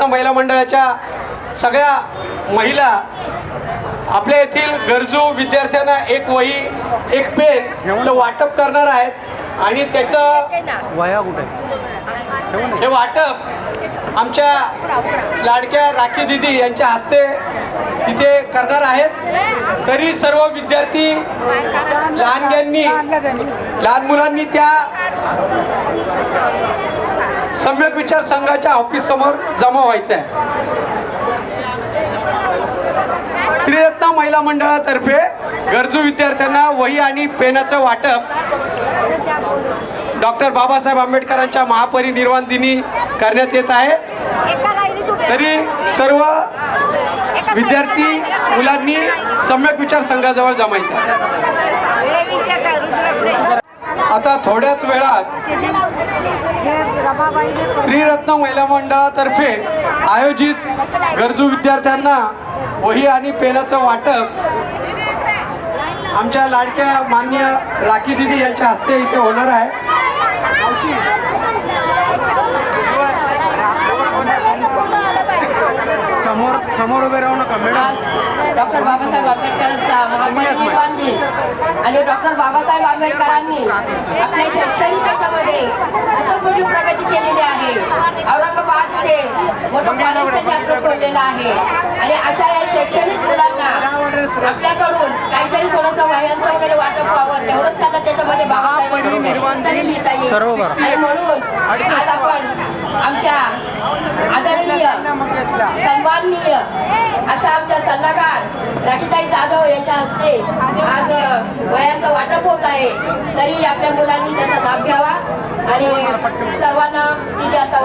त्रिरत्न महिला मंडळाच्या सगळ्या महिला आपल्या येथील गरजू विद्यार्थ्यांना एक वही एक पेनचं वाटप करणार आहेत. आणि त्याचं वया कुठे? हे वाटप आमच्या लाडक्या राखी दिदी यांच्या हस्ते तिथे करणार आहेत. तरी सर्व विद्यार्थी लहानग्यांनी लहान मुलांनी त्या सम्यक विचार संघाच्या ऑफिस समोर जमा व्हायचं आहे त्रिरत्न महिला मंडळातर्फे गरजू विद्यार्थ्यांना वही आणि पेनाचं वाटप. डॉक्टर बाबासाहेब आंबेडकरांच्या महापरिनिर्वाण दिनी करण्यात येत आहे. तरी सर्व विद्यार्थी मुलांनी सम्यक विचार संघाजवळ जमायचं. आहे. आता थोड्याच वेळात त्रिरत्न महिला मंडळातर्फे आयोजित गरजू विद्यार्थ्यांना वही आणि पेनाचं वाटप. आमच्या लाडक्या मान्य राखी दिदी यांच्या हस्ते इथे होणार आहे. समोर उभे राहू नका मॅडम डॉक्टर बाबासाहेब आंबेडकरांचा महापरिनिर्वाण दिन आणि डॉक्टर बाबासाहेब आंबेडकरांनी आपल्या शैक्षणिक खूप मोठी प्रगती केलेली आहे. औरंगाबाद इथे मोठं कॉलेज त्यांनी आपलं खोललेलं आहे. आणि अशा या शैक्षणिक मुलांना आपल्याकडून काहीतरी थोडंसं वह्यांचं वगैरे वाटप व्हावं तेवढंच त्यांना त्याच्यामध्ये बाबासाहेबांनी तरी लिहिता येईल. आणि म्हणून आज आपण आमच्या आदरणीय सन्माननीय अशा आमच्या सल्लागार राखीताई जाधव यांच्या हस्ते आज वयाचं वाटप होत आहे. तरी आपल्या मुलांनी त्याचा लाभ घ्यावा. आणि सर्वांना तिथे आता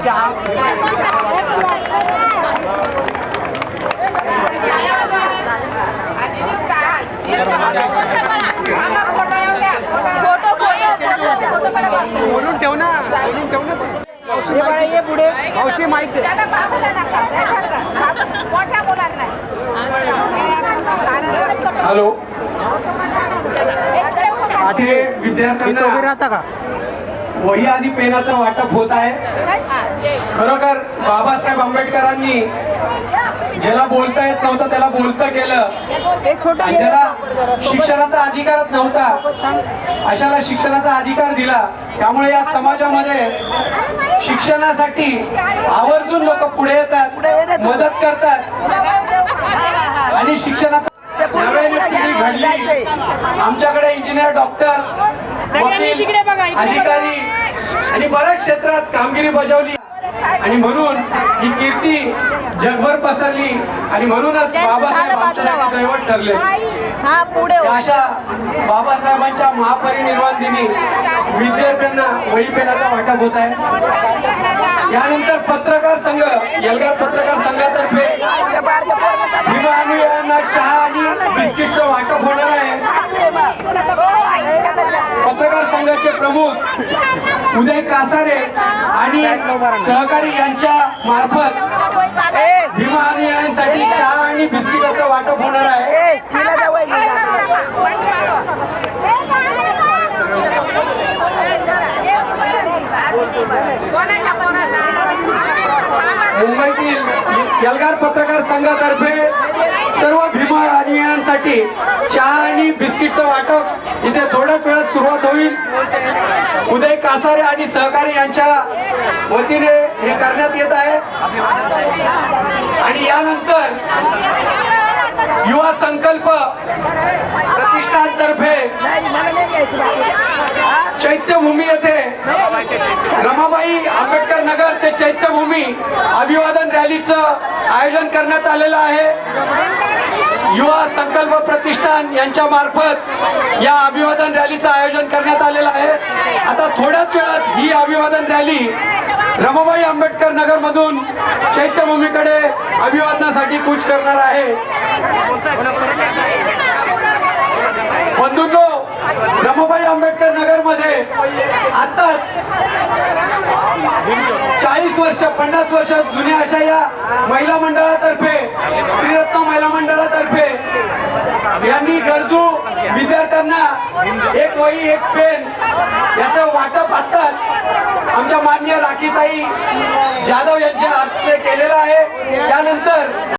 Clap, clap, clap. माहिती ये पुढे. मावशी माहिती आहे. मोठ्या मुलांना हॅलो. विद्यार्थ्यांना राहता का? वही आणि पेनाचं वाटप होत आहे. खरोखर बाबासाहेब आंबेडकरांनी ज्याला बोलता येत नव्हतं त्याला बोलतं केलं ज्याला शिक्षणाचा अधिकारच नव्हता अशाला शिक्षणाचा अधिकार दिला. त्यामुळे या समाजामध्ये शिक्षणासाठी आवर्जून लोक पुढे येतात मदत करतात. आणि शिक्षणाचा नव्याने पिढी घडली. आमच्याकडे इंजिनियर डॉक्टर वकील अधिकारी आणि बऱ्याच क्षेत्रात कामगिरी बजावली. आणि म्हणून ही कीर्ती जगभर पसरली. आणि म्हणूनच बाबासाहेब आमच्यासाठी दैवत ठरले हा अशा बाबासाहेबांच्या महापरिनिर्वाण दिनी विद्यार्थ्यांना वही पेनाचा वाटप होत आहे. यानंतर पत्रकार संघ यलगार पत्रकार संघातर्फे भीमा अनुयायांना चहा आणि बिस्किटचं वाटप होणार आहे पत्रकार संघाचे प्रमुख उदय कासारे आणि सहकारी यांच्या मार्फत भीमा चहा आणि बिस्किटाचं वाटप होणार आहे. कोणाच्या पोरांना मुंबईतील यलगार पत्रकार संघातर्फे सर्व भीमा अनुयायांसाठी चहा आणि बिस्किटचं वाटप. इथे थोड्याच वेळात सुरुवात होईल. उदय कासारे आणि सहकारी यांच्या वतीने हे करण्यात येत आहे. आणि यानंतर युवा संकल्प प्रतिष्ठानतर्फे चैत्यभूमी येथे रमाबाई आंबेडकर नगर ते चैत्यभूमी अभिवादन रॅलीचं आयोजन करण्यात आलेलं आहे. युवा संकल्प प्रतिष्ठान यांच्या मार्फत या अभिवादन रॅलीचं आयोजन करण्यात आलेलं आहे. आता थोड्याच वेळात ही अभिवादन रॅली रमाबाई आंबेडकर नगर मधून चैत्यभूमीकडे अभिवादनासाठी कूच करणार आहे. बंधूंनो रमाबाई आंबेडकर नगरमध्ये आताच वर्ष पन्नास वर्ष जुन्या अशा या महिला मंडळातर्फे त्रिरत्न महिला मंडळातर्फे यांनी गरजू विद्यार्थ्यांना एक वही एक पेन याचं वाटप आत्ताच आमच्या मान्य राखीताई जाधव यांच्या हस्ते केलेलं आहे. त्यानंतर